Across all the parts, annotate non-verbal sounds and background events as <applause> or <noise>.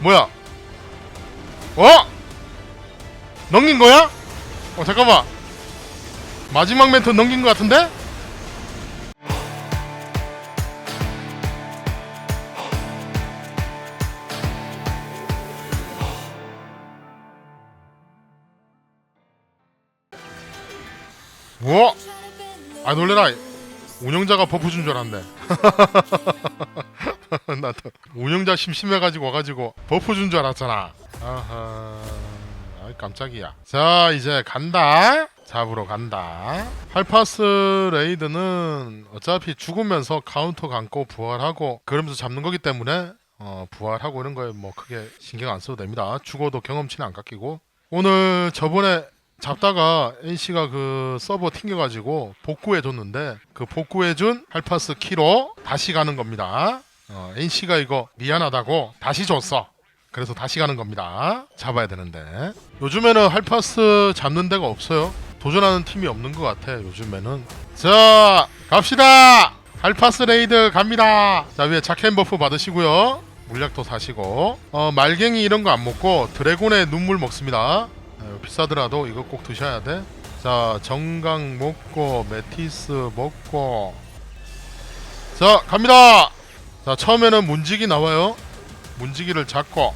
뭐야? 어? 넘긴 거야? 어 잠깐만 마지막 멘트 넘긴 거 같은데? 뭐? 아 놀래라 운영자가 버프 준 줄 알았네 <laughs> <laughs> 나도 운영자 심심해가지고 와가지고 버프 준 줄 알았잖아. 아하 깜짝이야. 자 이제 간다. 잡으러 간다. 할파스 레이드는 어차피 죽으면서 카운터 감고 부활하고 그러면서 잡는 거기 때문에 어, 부활하고 이런 거에 뭐 크게 신경 안 써도 됩니다. 죽어도 경험치는 안 깎이고. 오늘 저번에 잡다가 NC가 그 서버 튕겨가지고 복구해줬는데 그 복구해준 할파스 키로 다시 가는 겁니다. 어, NC가 이거 미안하다고 다시 줬어. 그래서 다시 가는 겁니다. 잡아야 되는데 요즘에는 할파스 잡는 데가 없어요. 도전하는 팀이 없는 것 같아 요즘에는. 자 갑시다. 할파스 레이드 갑니다. 자 위에 자켓 버프 받으시고요. 물약도 사시고 어, 말갱이 이런 거 안 먹고 드래곤의 눈물 먹습니다. 어, 비싸더라도 이거 꼭 드셔야 돼. 자, 정강 먹고 메티스 먹고. 자, 갑니다. 자, 처음에는 문지기 나와요. 문지기를 잡고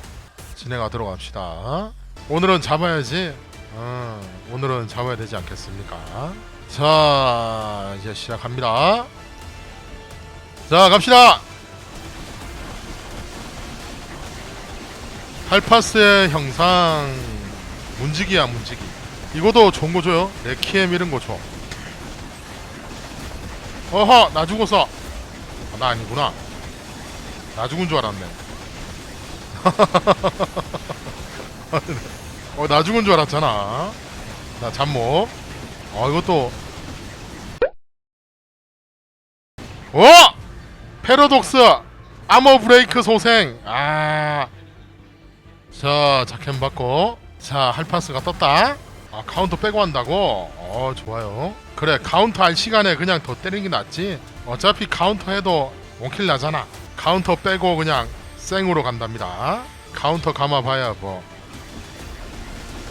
진행하도록 합시다. 오늘은 잡아야지. 어, 오늘은 잡아야 되지 않겠습니까? 자, 이제 시작합니다. 자, 갑시다. 할파스의 형상 문지기야 문지기 이거도 좋은 거 줘요 레키엠 이런 거 줘. 어허 나 죽었어 아, 나 아니구나 나 죽은 줄 알았네 <laughs> 어 나 죽은 줄 알았잖아 자 잠목 어 이것도 어 패러독스 아머 브레이크 소생 아 자, 자켓 받고. 자, 할파스가 떴다. 아, 카운터 빼고 한다고? 어, 좋아요. 그래, 카운터 할 시간에 그냥 더 때리는 게 낫지. 어차피 카운터 해도 원킬 나잖아. 카운터 빼고 그냥 생으로 간답니다. 카운터 감아봐야 뭐.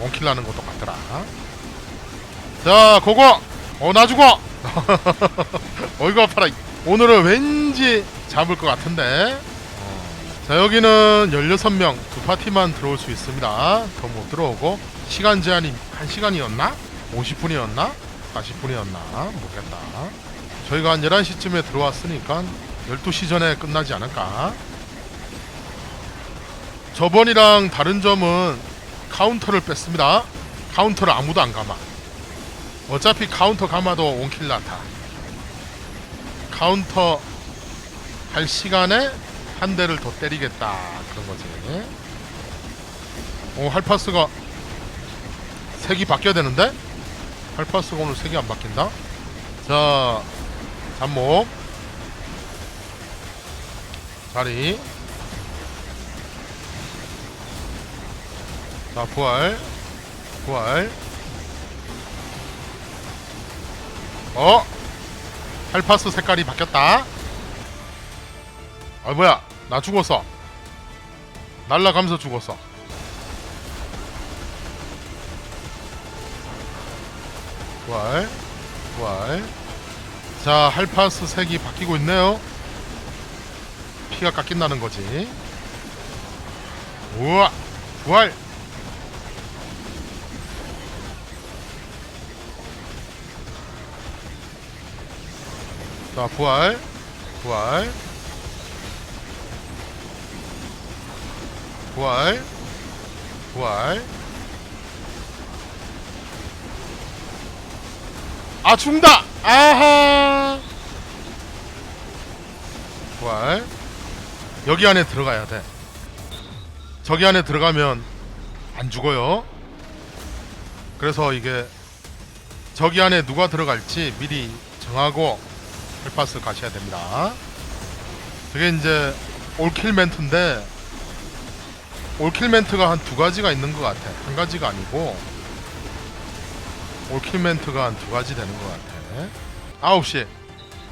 원킬 나는 것도 같더라. 자, 고고! 어, 나 죽어! <laughs> 어이구 아파라. 오늘은 왠지 잡을 것 같은데. 자 여기는 16명 두 파티만 들어올 수 있습니다 더 못 들어오고 시간 제한이 1시간이었나? 50분이었나? 40분이었나? 모르겠다 저희가 한 11시쯤에 들어왔으니까 12시 전에 끝나지 않을까? 저번이랑 다른 점은 카운터를 뺐습니다. 카운터를 아무도 안 감아. 어차피 카운터 감아도 원킬 나타. 카운터 할 시간에 한 대를 더 때리겠다. 그런 거지. 오 할파스가 색이 바뀌어야 되는데? 할파스가 오늘 색이 안 바뀐다. 자 잠목 자리. 자 부활. 부활. 어? 할파스 색깔이 바뀌었다. 아 뭐야? 나 죽었어. 날라가면서 죽었어. 부활. 부활. 자 할파스 색이 바뀌고 있네요 피가 깎인다는 거지. 우와 부활. 자 부활 부활. 부활 부활. 아 죽는다! 아하! 부활 여기 안에 들어가야 돼 저기 안에 들어가면 안 죽어요 그래서 이게 저기 안에 누가 들어갈지 미리 정하고 헬파스 가셔야 됩니다 그게 이제 올킬 멘트인데 올킬 멘트가 한 두 가지가 있는 것 같아. 한 가지가 아니고 올킬 멘트가 한 두 가지 되는 것 같아. 9시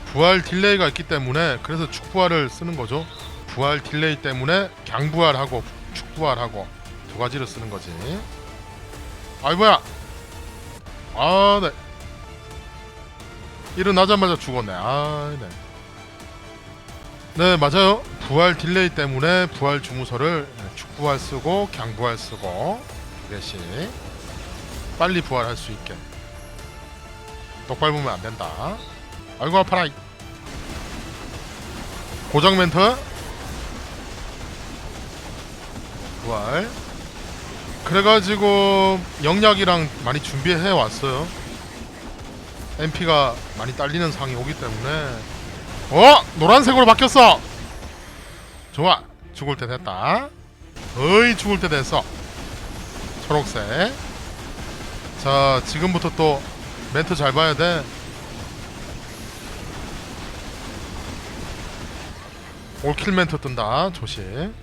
부활 딜레이가 있기 때문에 그래서 축부활을 쓰는 거죠. 부활 딜레이 때문에 강부활하고 축 부활하고 두 가지를 쓰는 거지. 아이 뭐야? 아 네. 일어나자마자 죽었네. 아 네. 네 맞아요. 부활 딜레이 때문에 부활 주무서를 축부활 쓰고 강부활 쓰고 두 개씩 빨리 부활할 수 있게. 똑밟으면 안 된다. 아이고 아파라. 고정 멘트. 부활. 그래가지고 영약이랑 많이 준비해 왔어요. MP가 많이 딸리는 상황이 오기 때문에 어 노란색으로 바뀌었어. 좋아 죽을 때 됐다. 거의 죽을 때 됐어. 초록색. 자 지금부터 또 멘트 잘 봐야 돼. 올킬 멘트 뜬다. 조심.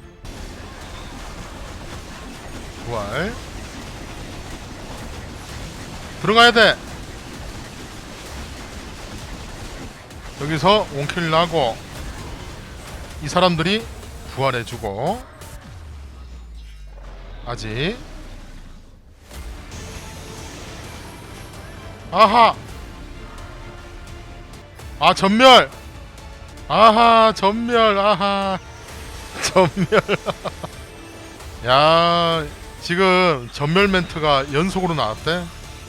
부활. 들어가야 돼. 여기서 원킬 나고 이 사람들이 부활해주고 아직. 아하! 아 전멸! 아하 전멸! 아하! <laughs> 전멸! <laughs> 야 지금 전멸 멘트가 연속으로 나왔대.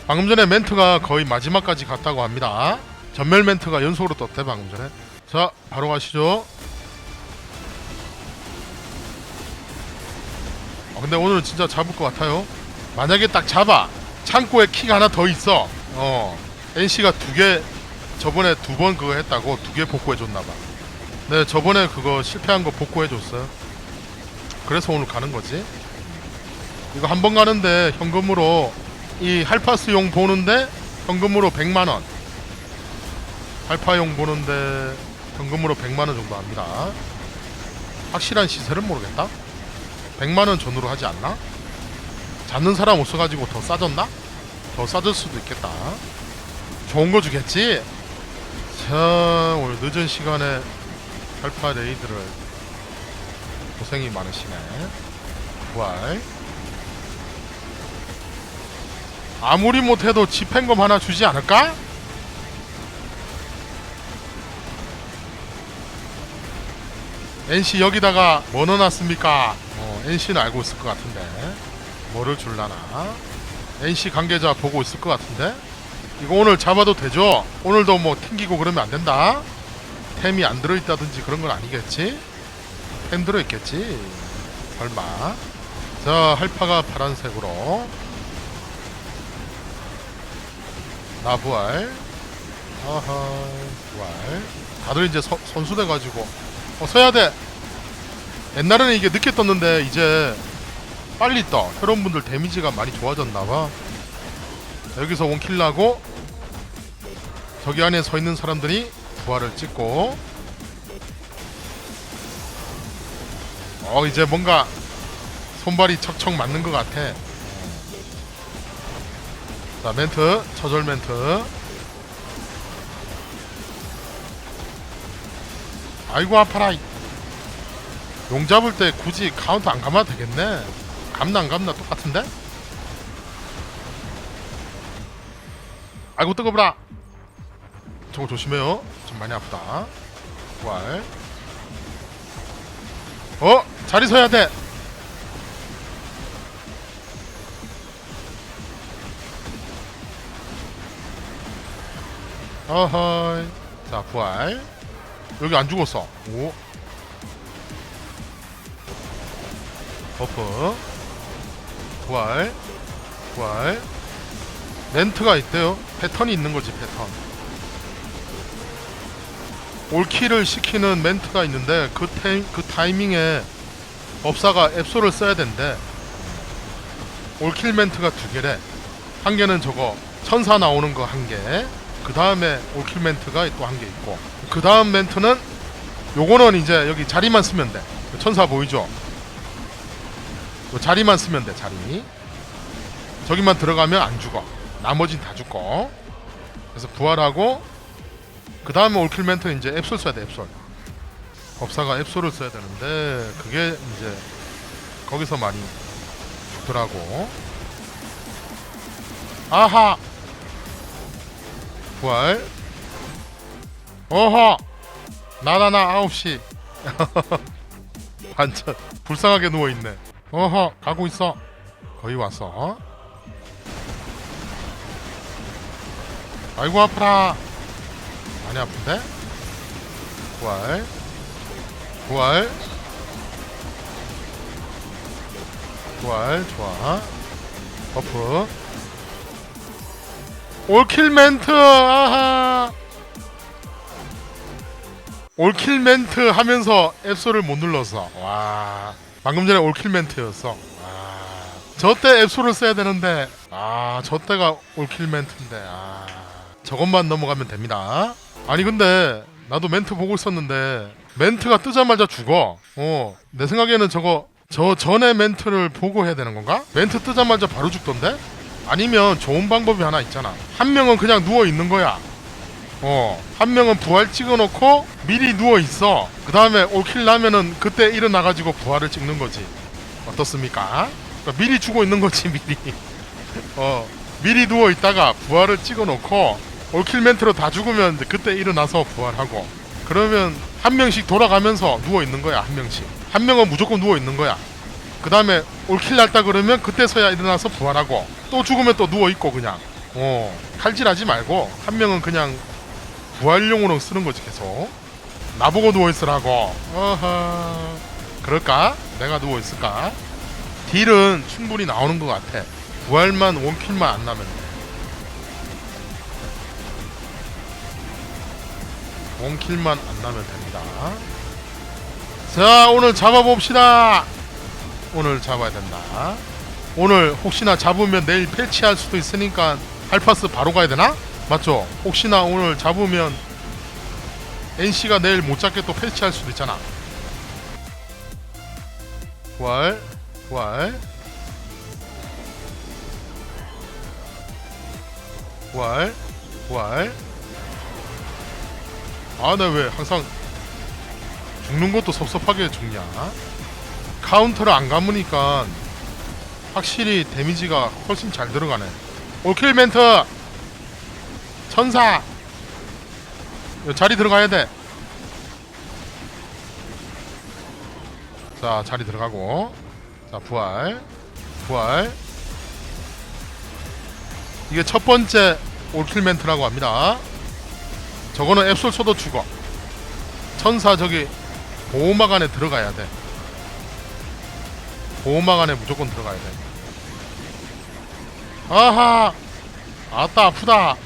방금 전에 멘트가 거의 마지막까지 갔다고 합니다. 전멸 멘트가 연속으로 떴대 방금 전에. 자 바로 가시죠. 아, 근데 오늘은 진짜 잡을 것 같아요. 만약에 딱 잡아 창고에 키가 하나 더 있어. 어 NC가 두 개 저번에 두 번 그거 했다고 두 개 복구해 줬나봐. 네 저번에 그거 실패한 거 복구해 줬어요. 그래서 오늘 가는 거지 이거 한 번 가는데 현금으로 이 할파스용 보는데 현금으로 100만원 할파용 보는데 현금으로 100만원 정도 합니다 확실한 시세는 모르겠다 100만원 전후로 하지 않나? 잡는 사람 없어가지고 더 싸졌나? 더 싸질 수도 있겠다 좋은 거 주겠지? 자 오늘 늦은 시간에 할파 레이드를 고생이 많으시네 부활 아무리 못해도 집행검 하나 주지 않을까? NC 여기다가 뭐 넣어놨습니까? 어, NC는 알고 있을 것 같은데 뭐를 줄라나? NC 관계자 보고 있을 것 같은데 이거 오늘 잡아도 되죠? 오늘도 뭐 튕기고 그러면 안 된다. 템이 안 들어있다든지 그런 건 아니겠지? 템 들어있겠지? 설마. 자, 할파가 파란색으로. 나 부활. 아하, 부활. 다들 이제 서, 선수 돼가지고. 어, 서야 돼! 옛날에는 이게 늦게 떴는데, 이제 빨리 떠. 여러분들 데미지가 많이 좋아졌나봐. 여기서 원킬 나고, 저기 안에 서 있는 사람들이 부활을 찍고, 어, 이제 뭔가 손발이 척척 맞는 것 같아. 자, 멘트, 처절 멘트. 아이고, 아파라. 용 잡을 때 굳이 카운트 안 감아도 되겠네. 감나 안 감나 똑같은데? 아이고, 뜨거워라. 저거 조심해요. 좀 많이 아프다. 부활. 어? 자리 서야 돼. 어허이. 자, 부활. 여기 안 죽었어. 오. 버프. 부활. 부활. 멘트가 있대요. 패턴이 있는 거지, 패턴. 올킬을 시키는 멘트가 있는데 그, 타임, 그 타이밍에 법사가 앱소를 써야 된대. 올킬 멘트가 두 개래. 한 개는 저거 천사 나오는 거 한 개. 그 다음에 올킬 멘트가 또 한 개 있고. 그 다음 멘트는 요거는 이제 여기 자리만 쓰면 돼. 천사 보이죠? 요 자리만 쓰면 돼. 자리. 저기만 들어가면 안 죽어. 나머진 다 죽고. 그래서 부활하고 그 다음에 올킬 멘트는 이제 앱솔 써야 돼. 앱솔. 법사가 앱솔을 써야 되는데 그게 이제 거기서 많이 죽더라고 아하 부활 어허! 나나나 9시. 완전. <laughs> 불쌍하게 누워있네. 어허 가고 있어. 거의 왔어. 아이고 아프라. 많이 아픈데? 부활 부활 부활 좋아. 버프 올킬 멘트 아하. 올킬 멘트 하면서 앱소를 못 눌렀어 와. 방금 전에 올킬 멘트였어. 저때 앱소를 써야 되는데. 아 저 때가 올킬 멘트인데. 아. 저것만 넘어가면 됩니다. 아니 근데 나도 멘트 보고 있었는데 멘트가 뜨자마자 죽어. 어내 생각에는 저거 저 전에 멘트를 보고 해야 되는 건가? 멘트 뜨자마자 바로 죽던데? 아니면 좋은 방법이 하나 있잖아 한 명은 그냥 누워 있는 거야 어, 한 명은 부활 찍어놓고 미리 누워 있어. 그 다음에 올킬 나면은 그때 일어나가지고 부활을 찍는 거지. 어떻습니까? 그러니까 미리 죽어 있는 거지 <laughs> 미리. 어, 미리 누워 있다가 부활을 찍어놓고 올킬 멘트로 다 죽으면 그때 일어나서 부활하고. 그러면 한 명씩 돌아가면서 누워 있는 거야 한 명씩. 한 명은 무조건 누워 있는 거야. 그 다음에 올킬 났다 그러면 그때서야 일어나서 부활하고 또 죽으면 또 누워 있고 그냥. 어, 칼질하지 말고 한 명은 그냥 부활용으로 쓰는 거지 계속. 나보고 누워있으라고. 어허. 그럴까? 내가 누워있을까? 딜은 충분히 나오는 것 같아. 부활만 원킬만 안 나면. 돼 원킬만 안 나면 됩니다. 자 오늘 잡아봅시다 오늘 잡아야 된다 오늘 혹시나 잡으면 내일 패치할 수도 있으니까 할파스 바로 가야 되나? 맞죠? 혹시나 오늘 잡으면 NC가 내일 못 잡게 또 패치할 수도 있잖아. 부활, 부활, 부활, 부활. 아, 나 왜 항상 죽는 것도 섭섭하게 죽냐? 카운터를 안 감으니까 확실히 데미지가 훨씬 잘 들어가네. 올킬 멘트! 천사 요 자리 들어가야 돼. 자 자리 들어가고 자 부활 부활 이게 첫 번째 올킬 멘트라고 합니다. 저거는 앱솔 쳐도 죽어. 천사 저기 보호막 안에 들어가야 돼. 보호막 안에 무조건 들어가야 돼. 아하! 아따 아프다.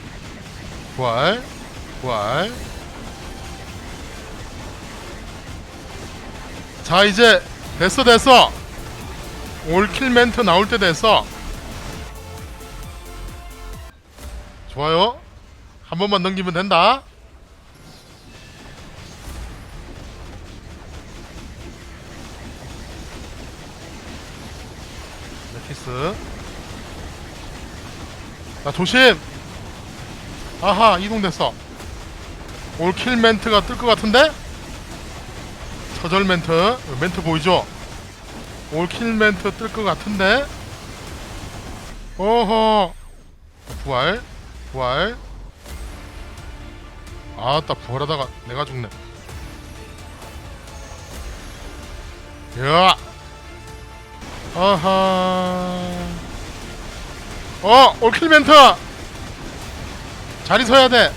부활 부활. 자 이제 됐어 됐어. 올킬 멘트 나올 때 됐어. 좋아요. 한 번만 넘기면 된다 네키스. 자 조심! 아하 이동됐어. 올킬 멘트가 뜰 것 같은데? 처절 멘트. 멘트 보이죠? 올킬 멘트 뜰 것 같은데? 어허. 부활 부활. 아따 부활하다가 내가 죽네. 야 아하 어 올킬 멘트 자리 서야 돼.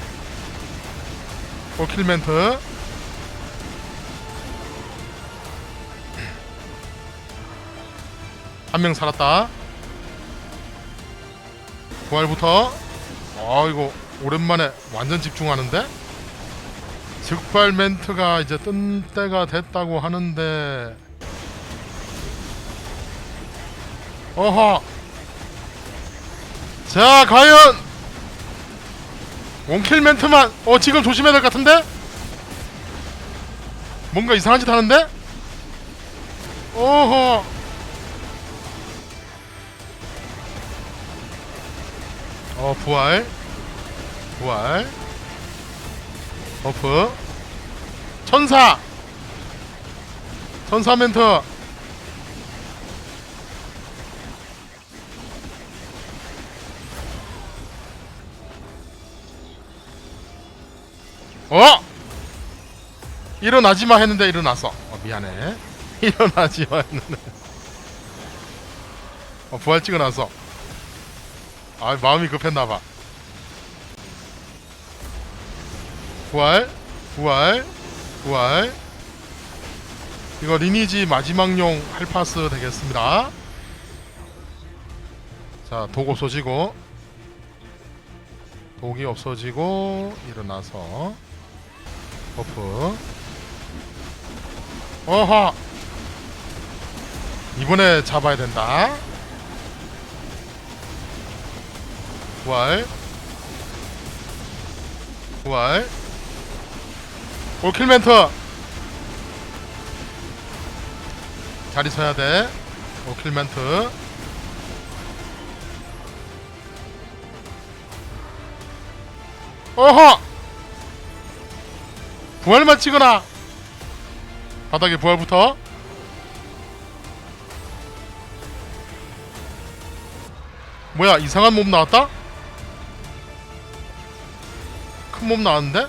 올킬 멘트. 한 명 살았다. 부활부터. 아 이거 오랜만에 완전 집중하는데. 즉발 멘트가 이제 뜬 때가 됐다고 하는데. 어허. 자 과연 원킬 멘트만 어 지금 조심해야 될 것 같은데? 뭔가 이상한 짓 하는데? 오호 어 부활 부활 버프 천사 천사 멘트 어? 일어나지마 했는데 일어났어. 어, 미안해. <laughs> 일어나지마 했는데. 어, 부활 찍어놨어. 아, 마음이 급했나봐. 부활, 부활, 부활. 이거 리니지 마지막용 할파스 되겠습니다. 자, 독 없어지고, 독이 없어지고 일어나서 버프. 어허. 이번에 잡아야 된다. 부활. 부활. 올킬 멘트. 자리 서야 돼. 올킬 멘트. 어허! 부활만 찍어놔! 바닥에 부활부터. 뭐야, 이상한 몸 나왔다? 큰 몸 나왔는데?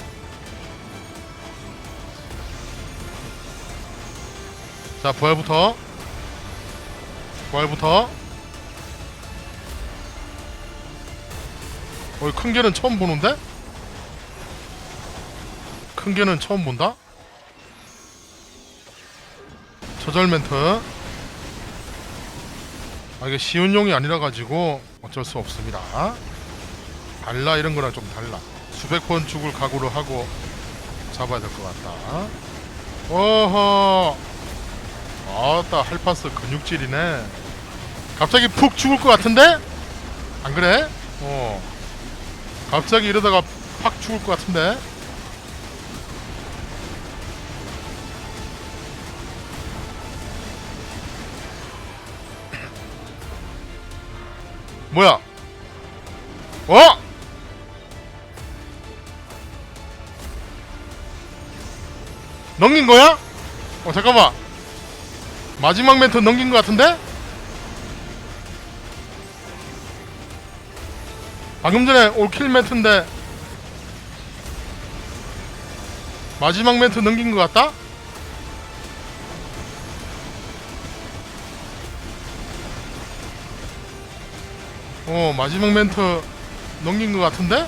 자, 부활부터. 부활부터. 어, 큰 개는 처음 보는데? 큰 개는 처음 본다? 조절 멘트 아 이게 쉬운 용이 아니라 가지고 어쩔 수 없습니다 발라 이런 거랑 좀 달라 수백 번 죽을 각오를 하고 잡아야 될 것 같다 어허 아따 할파스 근육질이네 갑자기 푹 죽을 것 같은데? 안 그래? 어 갑자기 이러다가 팍 죽을 것 같은데? 뭐야? 어? 넘긴 거야? 어 잠깐만 마지막 멘트 넘긴 것 같은데? 방금 전에 올킬 멘트인데 마지막 멘트 넘긴 것 같다? 어 마지막 멘트 넘긴 것 같은데?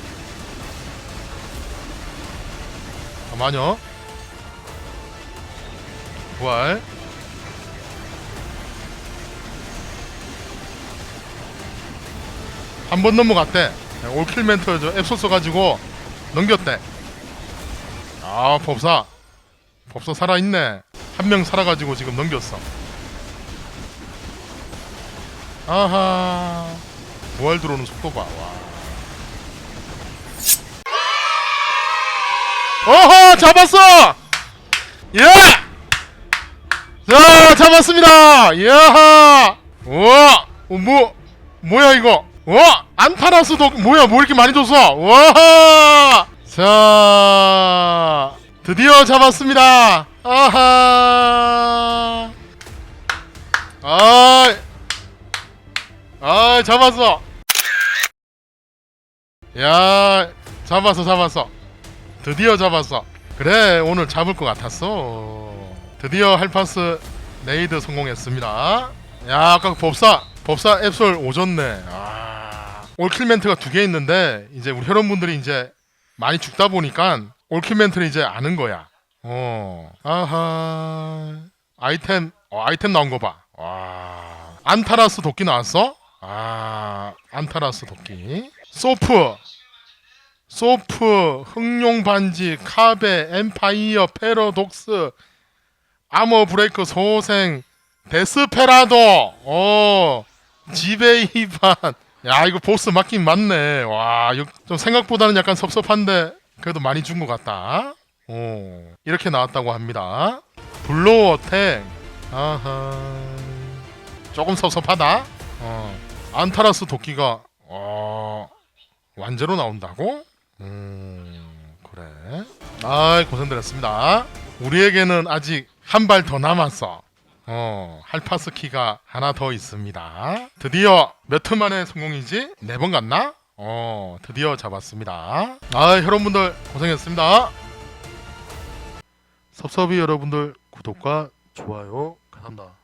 잠깐만요. 부활. 한 번 넘어갔대. 올킬 멘트 저 앱소 써가지고 넘겼대. 아 법사. 법사 살아있네. 한 명 살아가지고 지금 넘겼어. 아하 부활 들어오는 속도 봐. 와. 어허 잡았어. 예. 자 잡았습니다. 야하. 와. 어, 뭐 뭐야 이거? 와 안타라스도 뭐야 뭐 이렇게 많이 줬어? 와. 자 드디어 잡았습니다. 아하. 아. 아 잡았어 야 잡았어 잡았어. 드디어 잡았어. 그래 오늘 잡을 것 같았어. 드디어 할파스 레이드 성공했습니다. 야 아까 그 법사 법사 앱솔 오졌네. 아 올킬 멘트가 두 개 있는데 이제 우리 회원분들이 이제 많이 죽다 보니까 올킬 멘트를 이제 아는 거야. 어 아하. 아이템 어, 아이템 나온 거봐 와 안타라스 도끼 나왔어? 아 안타라스 도끼 소프 소프 흑룡 반지 카베 엠파이어 패러독스 아머 브레이크 소생 데스페라도. 어 지베이반. 야 이거 보스 맞긴 맞네. 와 이거 좀 생각보다는 약간 섭섭한데 그래도 많이 준 것 같다. 어 이렇게 나왔다고 합니다. 블로어택 아하. 조금 섭섭하다. 어 안타라스 도끼가 어 완제로 나온다고? 음 그래 아 고생들 했습니다 우리에게는 아직 한 발 더 남았어 어 할파스 키가 하나 더 있습니다 드디어 몇회 만에 성공이지? 네 번 갔나? 어 드디어 잡았습니다 아 여러분들 고생했습니다 섭섭이 여러분들 구독과 좋아요 감사합니다